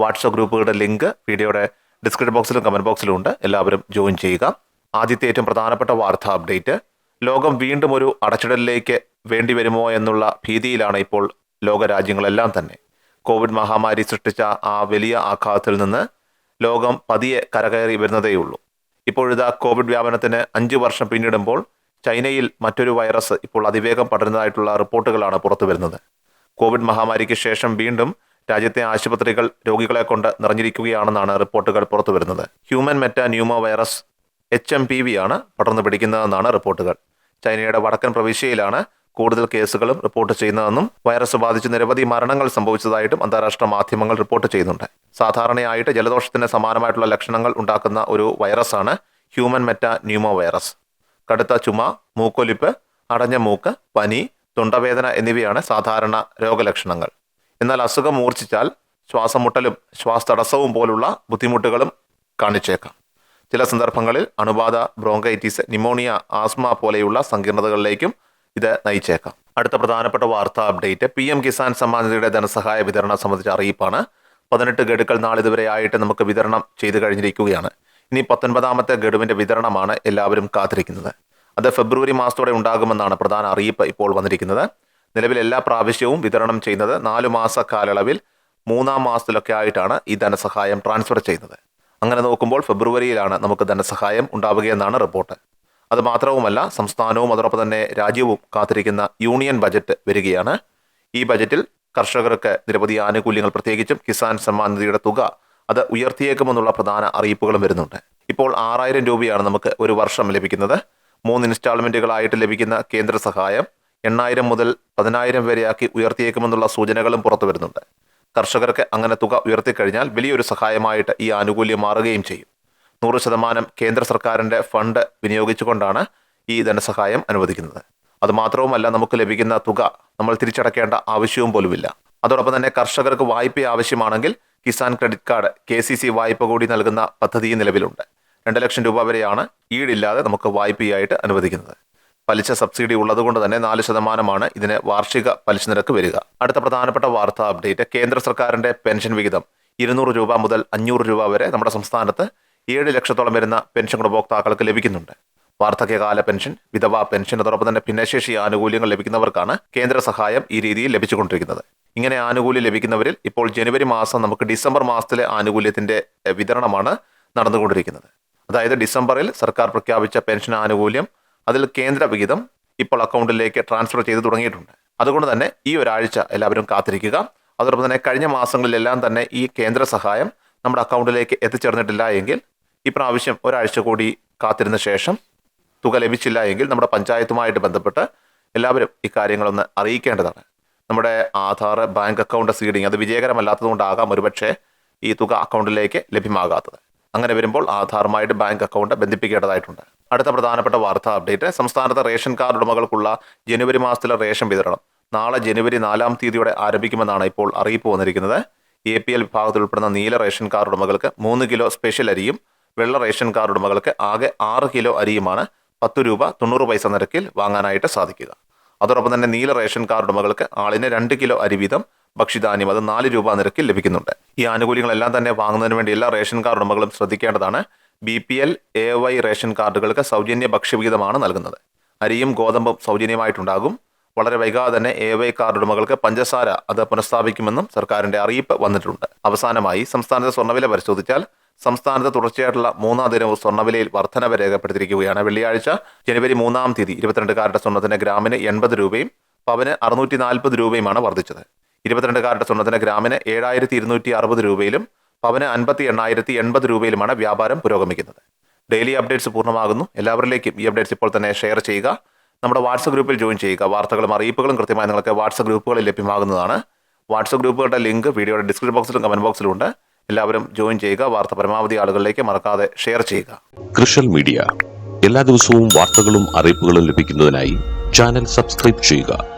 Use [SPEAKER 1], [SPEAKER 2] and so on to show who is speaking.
[SPEAKER 1] WhatsApp ഗ്രൂപ്പുകളുടെ link വീഡിയോയുടെ description ബോക്സിലും കമന്റ് ബോക്സിലും ഉണ്ട്. എല്ലാവരും ജോയിൻ ചെയ്യുക. ആദ്യത്തെ ഏറ്റവും പ്രധാനപ്പെട്ട വാർത്താ അപ്ഡേറ്റ്. ലോകം വീണ്ടും ഒരു അടച്ചിടലിലേക്ക് വേണ്ടി വരുമോ എന്നുള്ള ഭീതിയിലാണ് ഇപ്പോൾ ലോകരാജ്യങ്ങളെല്ലാം തന്നെ. കോവിഡ് മഹാമാരി സൃഷ്ടിച്ച ആ വലിയ ആഘാതത്തിൽ നിന്ന് ലോകം പതിയെ കരകയറി വരുന്നതേയുള്ളൂ. ഇപ്പോഴിതാ കോവിഡ് വ്യാപനത്തിന് അഞ്ച് വർഷം പിന്നിടുമ്പോൾ ചൈനയിൽ മറ്റൊരു വൈറസ് ഇപ്പോൾ അതിവേഗം പടരുന്നതായിട്ടുള്ള റിപ്പോർട്ടുകളാണ് പുറത്തു വരുന്നത് കോവിഡ് മഹാമാരിക്ക് ശേഷം വീണ്ടും രാജ്യത്തെ ആശുപത്രികൾ രോഗികളെ കൊണ്ട് നിറഞ്ഞിരിക്കുകയാണെന്നാണ് റിപ്പോർട്ടുകൾ പുറത്തു വരുന്നത് human metapneumovirus H M P V ആണ് പടർന്നു പിടിക്കുന്നതെന്നാണ് റിപ്പോർട്ടുകൾ. ചൈനയുടെ വടക്കൻ പ്രവിശ്യയിലാണ് കൂടുതൽ കേസുകളും റിപ്പോർട്ട് ചെയ്യുന്നതെന്നും വൈറസ് ബാധിച്ച് നിരവധി മരണങ്ങൾ സംഭവിച്ചതായിട്ടും അന്താരാഷ്ട്ര മാധ്യമങ്ങൾ റിപ്പോർട്ട് ചെയ്യുന്നുണ്ട്. സാധാരണയായിട്ട് ജലദോഷത്തിന് സമാനമായിട്ടുള്ള ലക്ഷണങ്ങൾ ഉണ്ടാക്കുന്ന ഒരു വൈറസാണ് ഹ്യൂമൻ മെറ്റ ന്യൂമോ വൈറസ് കടുത്ത ചുമ മൂക്കൊലിപ്പ് അടഞ്ഞ മൂക്ക് പനി തൊണ്ടവേദന എന്നിവയാണ് സാധാരണ രോഗലക്ഷണങ്ങൾ. എന്നാൽ അസുഖം മൂർച്ഛിച്ചാൽ ശ്വാസമുട്ടലും ശ്വാസതടസ്സവും പോലുള്ള ബുദ്ധിമുട്ടുകളും കാണിച്ചേക്കാം. ചില സന്ദർഭങ്ങളിൽ അണുബാധ ബ്രോങ്കൈറ്റിസ് നിമോണിയ ആസ്മ പോലെയുള്ള സങ്കീർണതകളിലേക്കും ഇത് നയിച്ചേക്കാം. അടുത്ത പ്രധാനപ്പെട്ട വാർത്താ update P M Kisan Samman നിധിയുടെ ധനസഹായ വിതരണം സംബന്ധിച്ച അറിയിപ്പാണ്. പതിനെട്ട് ഗഡുക്കൾ നാളിതുവരെ ആയിട്ട് നമുക്ക് വിതരണം ചെയ്തു കഴിഞ്ഞിരിക്കുകയാണ്. ഇനി പത്തൊൻപതാമത്തെ ഗഡുവിന്റെ വിതരണമാണ് എല്ലാവരും കാത്തിരിക്കുന്നത്. അത് ഫെബ്രുവരി മാസത്തോടെ ഉണ്ടാകുമെന്നാണ് പ്രധാന അറിയിപ്പ് ഇപ്പോൾ വന്നിരിക്കുന്നത്. നിലവിൽ എല്ലാ പ്രാവശ്യവും വിതരണം ചെയ്യുന്നത് നാലു മാസ കാലയളവിൽ മൂന്നാം മാസത്തിലൊക്കെ ആയിട്ടാണ് ഈ ധനസഹായം ട്രാൻസ്ഫർ ചെയ്യുന്നത്. അങ്ങനെ നോക്കുമ്പോൾ ഫെബ്രുവരിയിലാണ് നമുക്ക് ധനസഹായം ഉണ്ടാവുകയെന്നാണ് റിപ്പോർട്ട്. അത് മാത്രവുമല്ല സംസ്ഥാനവും അതോടൊപ്പം തന്നെ രാജ്യവും കാത്തിരിക്കുന്ന യൂണിയൻ ബജറ്റ് വരികയാണ്. ഈ ബജറ്റിൽ കർഷകർക്ക് നിരവധി ആനുകൂല്യങ്ങൾ പ്രത്യേകിച്ചും കിസാൻ സമ്മാൻ നിധിയുടെ തുക അത് ഉയർത്തിയേക്കുമെന്നുള്ള പ്രധാന അറിയിപ്പുകളും വരുന്നുണ്ട്. ഇപ്പോൾ ആറായിരം രൂപയാണ് നമുക്ക് ഒരു വർഷം ലഭിക്കുന്നത്. മൂന്ന് ഇൻസ്റ്റാൾമെന്റുകളായിട്ട് ലഭിക്കുന്ന കേന്ദ്ര സഹായം. എണ്ണായിരം മുതൽ പതിനായിരം വരെയാക്കി ഉയർത്തിയേക്കുമെന്നുള്ള സൂചനകളും പുറത്തു വരുന്നുണ്ട്. കർഷകർക്ക് അങ്ങനെ തുക ഉയർത്തിക്കഴിഞ്ഞാൽ വലിയൊരു സഹായമായിട്ട് ഈ ആനുകൂല്യം മാറുകയും ചെയ്യും. നൂറ് ശതമാനം കേന്ദ്ര സർക്കാരിന്റെ ഫണ്ട് വിനിയോഗിച്ചുകൊണ്ടാണ് ഈ ധനസഹായം അനുവദിക്കുന്നത്. അതുമാത്രവുമല്ല നമുക്ക് ലഭിക്കുന്ന തുക നമ്മൾ തിരിച്ചടക്കേണ്ട ആവശ്യവും പോലുമില്ല. അതോടൊപ്പം തന്നെ കർഷകർക്ക് വായ്പ ആവശ്യമാണെങ്കിൽ Kisan credit card K C C വായ്പ കൂടി നൽകുന്ന പദ്ധതി നിലവിലുണ്ട്. രണ്ട് ലക്ഷം രൂപ വരെയാണ് ഈടില്ലാതെ നമുക്ക് വായ്പയായിട്ട് അനുവദിക്കുന്നത്. പലിശ സബ്സിഡി ഉള്ളതുകൊണ്ട് തന്നെ നാല് ശതമാനമാണ് ഇതിന് വാർഷിക പലിശ നിരക്ക് വരിക. അടുത്ത പ്രധാനപ്പെട്ട വാർത്താ അപ്ഡേറ്റ് കേന്ദ്ര സർക്കാരിന്റെ പെൻഷൻ വിഹിതം. ഇരുന്നൂറ് രൂപ മുതൽ അഞ്ഞൂറ് രൂപ വരെ നമ്മുടെ സംസ്ഥാനത്ത് ഏഴ് ലക്ഷത്തോളം വരുന്ന പെൻഷൻ ഗുണഭോക്താക്കൾക്ക് ലഭിക്കുന്നുണ്ട്. വാർദ്ധക്യകാല പെൻഷൻ വിധവാ പെൻഷൻ അതോടൊപ്പം തന്നെ ഭിന്നശേഷി ആനുകൂല്യങ്ങൾ ലഭിക്കുന്നവർക്കാണ് കേന്ദ്ര സഹായം ഈ രീതിയിൽ ലഭിച്ചുകൊണ്ടിരിക്കുന്നത്. ഇങ്ങനെ ആനുകൂല്യം ലഭിക്കുന്നവരിൽ ഇപ്പോൾ ജനുവരി മാസം നമുക്ക് ഡിസംബർ മാസത്തിലെ ആനുകൂല്യത്തിന്റെ വിതരണമാണ് നടന്നുകൊണ്ടിരിക്കുന്നത്. അതായത് ഡിസംബറിൽ സർക്കാർ പ്രഖ്യാപിച്ച പെൻഷൻ ആനുകൂല്യം അതിൽ കേന്ദ്ര വിഹിതം ഇപ്പോൾ അക്കൗണ്ടിലേക്ക് ട്രാൻസ്ഫർ ചെയ്ത് തുടങ്ങിയിട്ടുണ്ട്. അതുകൊണ്ട് തന്നെ ഈ ഒരാഴ്ച എല്ലാവരും കാത്തിരിക്കുക. അതോടൊപ്പം തന്നെ കഴിഞ്ഞ മാസങ്ങളിലെല്ലാം തന്നെ ഈ കേന്ദ്ര സഹായം നമ്മുടെ അക്കൗണ്ടിലേക്ക് എത്തിച്ചേർന്നിട്ടില്ല എങ്കിൽ ഈ പ്രാവശ്യം ഒരാഴ്ച കൂടി കാത്തിരുന്ന ശേഷം തുക ലഭിച്ചില്ല എങ്കിൽ നമ്മുടെ പഞ്ചായത്തുമായിട്ട് ബന്ധപ്പെട്ട് എല്ലാവരും ഇക്കാര്യങ്ങളൊന്ന് കാര്യങ്ങളൊന്ന് അറിയിക്കേണ്ടതാണ്. നമ്മുടെ ആധാർ ബാങ്ക് അക്കൗണ്ട് സീഡിങ് അത് വിജയകരമല്ലാത്തതുകൊണ്ടാകാം ഒരുപക്ഷേ ഈ തുക അക്കൗണ്ടിലേക്ക് ലഭ്യമാകാത്തത്. അങ്ങനെ വരുമ്പോൾ ആധാറുമായിട്ട് ബാങ്ക് അക്കൗണ്ട് ബന്ധിപ്പിക്കേണ്ടതായിട്ടുണ്ട്. അടുത്ത പ്രധാനപ്പെട്ട വാർത്താ അപ്ഡേറ്റ് സംസ്ഥാനത്തെ റേഷൻ കാർഡ് ഉടമകൾക്കുള്ള ജനുവരി മാസത്തിലെ റേഷൻ വിതരണം. നാളെ ജനുവരി നാലാം തീയതിയോടെ ആരംഭിക്കുമെന്നാണ് ഇപ്പോൾ അറിയിപ്പ് വന്നിരിക്കുന്നത്. എ പി എൽ വിഭാഗത്തിൽ ഉൾപ്പെടുന്ന നീല റേഷൻ കാർഡ് ഉടമകൾക്ക് മൂന്ന് കിലോ സ്പെഷ്യൽ അരിയും വെള്ള റേഷൻ കാർഡ് ഉടമകൾക്ക് ആകെ ആറ് കിലോ അരിയുമാണ് പത്ത് രൂപ തൊണ്ണൂറ് പൈസ നിരക്കിൽ വാങ്ങാനായിട്ട് സാധിക്കുക. അതോടൊപ്പം തന്നെ നീല റേഷൻ കാർഡ് ഉടമകൾക്ക് ആളിന് രണ്ട് കിലോ അരി വീതം ഭക്ഷ്യധാന്യം അത് നാല് രൂപ നിരക്കിൽ ലഭിക്കുന്നുണ്ട്. ഈ ആനുകൂല്യങ്ങളെല്ലാം തന്നെ വാങ്ങുന്നതിന് വേണ്ടി എല്ലാ റേഷൻ കാർഡ് ഉടമകളും ശ്രദ്ധിക്കേണ്ടതാണ്. B P L A Y ration കാർഡുകൾക്ക് സൗജന്യ ഭക്ഷ്യവിഹിതമാണ് നൽകുന്നത്. അരിയും ഗോതമ്പും സൗജന്യമായിട്ടുണ്ടാകും. വളരെ വൈകാതെ തന്നെ എ വൈ കാർഡ് ഉടമകൾക്ക് പഞ്ചസാര അത് പുനഃസ്ഥാപിക്കുമെന്നും സർക്കാരിന്റെ അറിയിപ്പ് വന്നിട്ടുണ്ട്. അവസാനമായി സംസ്ഥാനത്തെ സ്വർണവില പരിശോധിച്ചാൽ സംസ്ഥാനത്ത് തുടർച്ചയായിട്ടുള്ള മൂന്നാം ദിനവും സ്വർണവിലയിൽ വർധനവ് രേഖപ്പെടുത്തിയിരിക്കുകയാണ്. വെള്ളിയാഴ്ച ജനുവരി മൂന്നാം തീയതി ഇരുപത്തിരണ്ട് കാരുടെ സ്വർണത്തിന് ഗ്രാമിന് എൺപത് രൂപയും പവന് അറുന്നൂറ്റി നാൽപ്പത് രൂപയുമാണ് വർദ്ധിച്ചത്. ഇരുപത്തിരണ്ടുകാരുടെ സ്വർണത്തിന് ഗ്രാമിന് ഏഴായിരത്തി ഇരുന്നൂറ്റി അറുപത് രൂപയിലും പവന് അൻപത്തി എണ്ണായിരത്തി എൺപത് രൂപയിലുമാണ് വ്യാപാരം പുരോഗമിക്കുന്നത്. ഡെയിലി അപ്ഡേറ്റ്സ് പൂർണമാകുന്നു. എല്ലാവരിലേക്കും ഈ അപ്ഡേറ്റ്സ് ഇപ്പോൾ തന്നെ ഷെയർ ചെയ്യുക. നമ്മുടെ വാട്സപ്പ് ഗ്രൂപ്പിൽ ജോയിൻ ചെയ്യുക. വാർത്തകളും അറിയിപ്പുകളും കൃത്യമായി നിങ്ങൾക്ക് വാട്സപ്പ് ഗ്രൂപ്പുകളിൽ ലഭ്യമാകുന്നതാണ്. വാട്സപ്പ് ഗ്രൂപ്പുകളുടെ ലിങ്ക് വീഡിയോയുടെ ഡിസ്ക്രിപ്ഷൻ ബോക്സിലും കമന്റ് ബോക്സിലും ഉണ്ട്. എല്ലാവരും ജോയിൻ ചെയ്യുക. വാർത്ത പരമാവധി ആളുകളിലേക്ക് മറക്കാതെ ഷെയർ ചെയ്യുക.
[SPEAKER 2] കൃഷൽ മീഡിയ. എല്ലാ ദിവസവും വാർത്തകളും അറിയിപ്പുകളും ലഭിക്കുന്നതിനായി ചാനൽ സബ്സ്ക്രൈബ് ചെയ്യുക.